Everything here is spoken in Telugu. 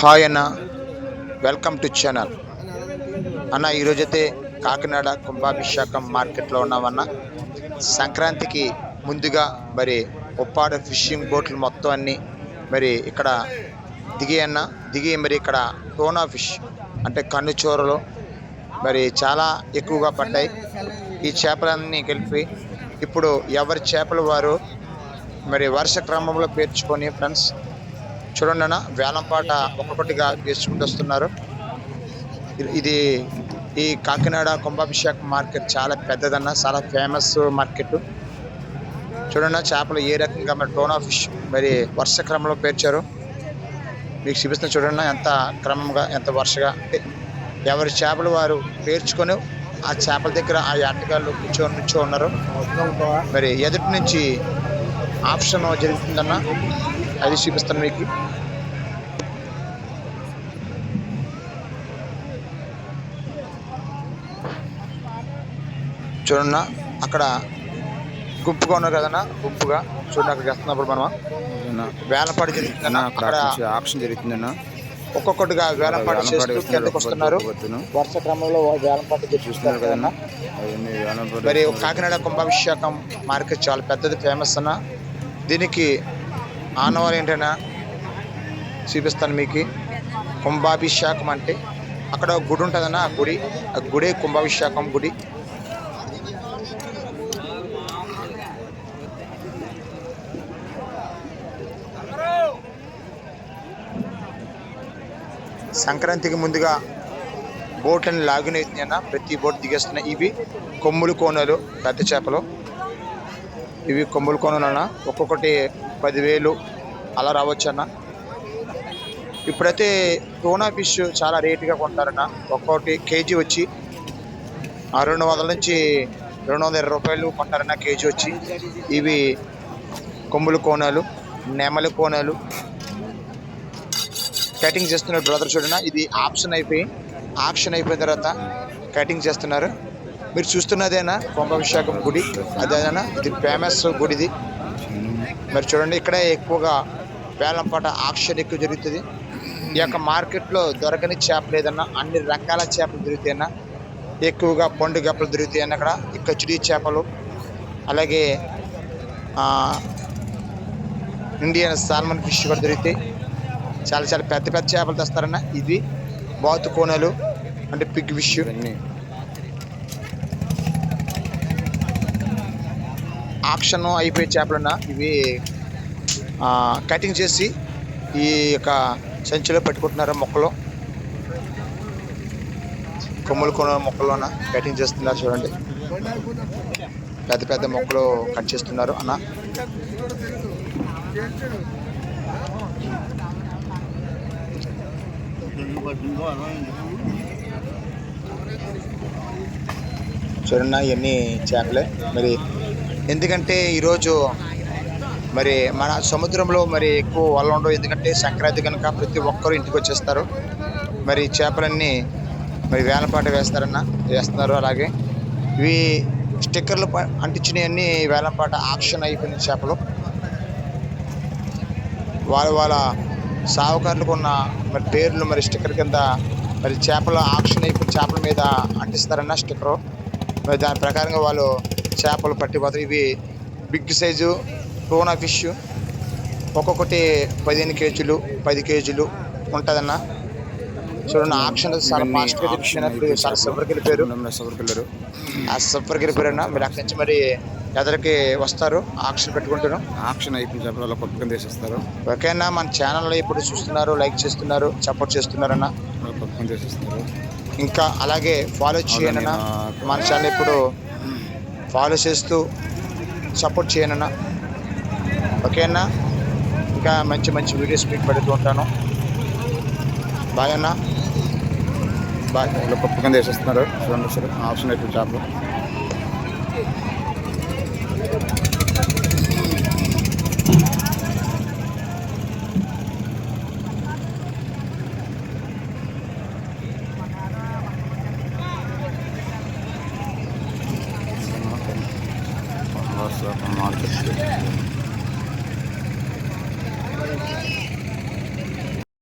హాయ్ అన్న. వెల్కమ్ టు ఛానల్ అన్న ఈరోజైతే కాకినాడ కుంభాభిషేకం మార్కెట్లో ఉన్నామన్న. సంక్రాంతికి ముందుగా మరి ఉప్పాడ ఫిషింగ్ బోట్లు మొత్తం అన్ని మరి ఇక్కడ దిగి అన్న. దిగి మరి ఇక్కడ టోనా ఫిష్ అంటే కన్ను చోరలు మరి చాలా ఎక్కువగా పడ్డాయి. ఈ చేపలన్నీ కలిపి ఇప్పుడు ఎవరి చేపలు వారు మరి వరుస క్రమంలో పేర్చుకొని ఫ్రెండ్స్ చూడండి అన్న వేలంపాట ఒక్కొక్కటిగా వేసుకుంటూ వస్తున్నారు. ఇది- ఈ కాకినాడ కుంభాభిషేక్ మార్కెట్ చాలా పెద్దదన్న చాలా ఫేమస్ మార్కెట్. చూడండి చేపలు ఏ రకంగా మరి టోనా ఫిష్ మరి వరుస క్రమంలో పేర్చారు. మీకు చూపిస్తున్న చూడండి ఎంత క్రమంగా ఎంత వరుసగా. ఎవరి చేపలు వారు పేర్చుకొని ఆ చేపల దగ్గర ఆ ఆటగాళ్ళు కూర్చొని నుంచో ఉన్నారు. మరి ఎదుటి నుంచి ఆప్షన్ జరుగుతుందన్న అది చూపిస్తాను మీకు. చూడన్నా అక్కడ గుంపుగా ఉన్నారు కదన్నా గుంపుగా. చూడండి అక్కడికి వస్తున్నప్పుడు మనం వేలపాటు జరుగుతుందన్న అక్కడ ఆక్షన్ జరుగుతుందన్న ఒక్కొక్కటిగా వేలంపాటు చేస్తూ కిందకు వస్తున్నారు. వరుస క్రమంలో వేలంపాటు చూస్తున్నారు కదన్న. మరి కాకినాడ కుంభాభిషేకం మార్కెట్ చాలా పెద్దది ఫేమస్ అన్న. దీనికి ఆనవాళ్ళు ఏంటన్నా చూపిస్తాను మీకు. కుంభాభిషేకం అంటే అక్కడ గుడి ఉంటుందన్న ఆ గుడి. ఆ గుడే కుంభాభిషేకం గుడి. సంక్రాంతికి ముందుగా బోట్లను లాగిన ప్రతి బోట్ దిగేస్తున్నాయి ఇవి కొమ్ములు కోనలు పెద్ద చేపలు. ఇవి కొమ్ములు కోనలన్న ఒక్కొక్కటి పదివేలు అలా రావచ్చు అన్న ఇప్పుడైతే టోనా ఫిష్ చాలా రేటుగా కొంటారన్న. ఒక్కొక్కటి కేజీ వచ్చి ఆ రెండు వందల నుంచి రెండు వందల ఇరవై రూపాయలు కొంటారన్న కేజీ వచ్చి. ఇవి కొమ్ములు కోనలు నెమలి కోనలు కటింగ్ చేస్తున్నారు బ్రదర్ చూడనా? ఇది ఆప్షన్ అయిపోయి ఆప్షన్ అయిపోయిన తర్వాత కటింగ్ చేస్తున్నారు. మీరు చూస్తున్నదేనా? కుంభాభిషేకం గుడి అదేనా? ఇది ఫేమస్ గుడిది. మరి చూడండి ఇక్కడే ఎక్కువగా వేలంపాట ఆక్షన్ ఎక్కువ జరుగుతుంది. ఈ యొక్క మార్కెట్లో దొరకని చేపలు ఏదన్నా అన్ని రకాల చేపలు దొరుకుతాయన్నా ఎక్కువగా పండు చేపలు దొరుకుతాయన్న అక్కడ. ఈ కచిడి చేపలు అలాగే ఇండియన్ సాల్మన్ ఫిష్ కూడా దొరుకుతాయి. చాలా చాలా పెద్ద పెద్ద చేపలు తెస్తారన్న. ఇది బాతు కోనలు అంటే పిగ్ ఫిష్. ఇవన్నీ. ఆక్షన్ అయిపోయే చేపలన్న. ఇవి కటింగ్ చేసి ఈ యొక్క సంచిలో పెట్టుకుంటున్నారు మొక్కలు? కొమ్ములు కొన మొక్కలోన కటింగ్ చేస్తున్నారు చూడండి. పెద్ద పెద్ద మొక్కలు కట్ చేస్తున్నారు అన్న. చూడన్న ఇవన్నీ చేపలే. మరి ఎందుకంటే ఈరోజు మరి మన సముద్రంలో మరి ఎక్కువ వల్ల ఉండవు. ఎందుకంటే సంక్రాంతి కనుక ప్రతి ఒక్కరూ ఇంటికి వచ్చేస్తారు. మరి చేపలన్నీ మరి వేలంపాట వేస్తారన్న వేస్తున్నారు అలాగే. ఇవి స్టిక్కర్లు ప- అంటించినవన్నీ వేలంపాట ఆక్షన్ అయిపోయిన చేపలు. వాళ్ళ వాళ్ళ సావుకారులకు ఉన్న మరి పేర్లు మరి స్టిక్కర్ కింద మరి చేపల ఆక్షన్ అయిపోయిన చేపల మీద అంటిస్తారన్న స్టిక్కరు. మరి దాని ప్రకారంగా వాళ్ళు చేపలు పట్టిపోతారు ఇవి బిగ్ సైజు టోనా ఫిష్. ఒక్కొక్కటి పదిహేను కేజీలు పది కేజీలు ఉంటుందన్న. చూడండి ఆక్షన్ చాలా ఫాస్ట్గా తెలిసినప్పుడు అయిపోయి చాలా సబ్బరికి వెళ్ళిపోయారు. సబ్బరికి వెళ్ళిపోయారన్న. మీరు అక్కడి నుంచి మరి ఎదరికి వస్తారు ఆక్షన్ పెట్టుకుంటారు ఆక్షన్ అయిపోయిన కొత్త కింద వేసేస్తారు ఓకేనా మన ఛానల్లో ఇప్పుడు చూస్తున్నారు లైక్ చేస్తున్నారు సపోర్ట్ చేస్తున్నారన్న? కింద వేసేస్తారు ఇంకా అలాగే ఫాలో చేయనన్నా? మన ఛానల్ ఇప్పుడు ఫాలో చేస్తూ సపోర్ట్ చేయనన్నా? ఓకే అన్న ఇంకా మంచి మంచి వీడియోస్ మీకు పెడుతూ ఉంటాను. బాయ్ అన్న. బాయ్. చూడండి ఒకసారి. ఆప్షన్ అయిపోయిన చేపలు Nossa, a moto.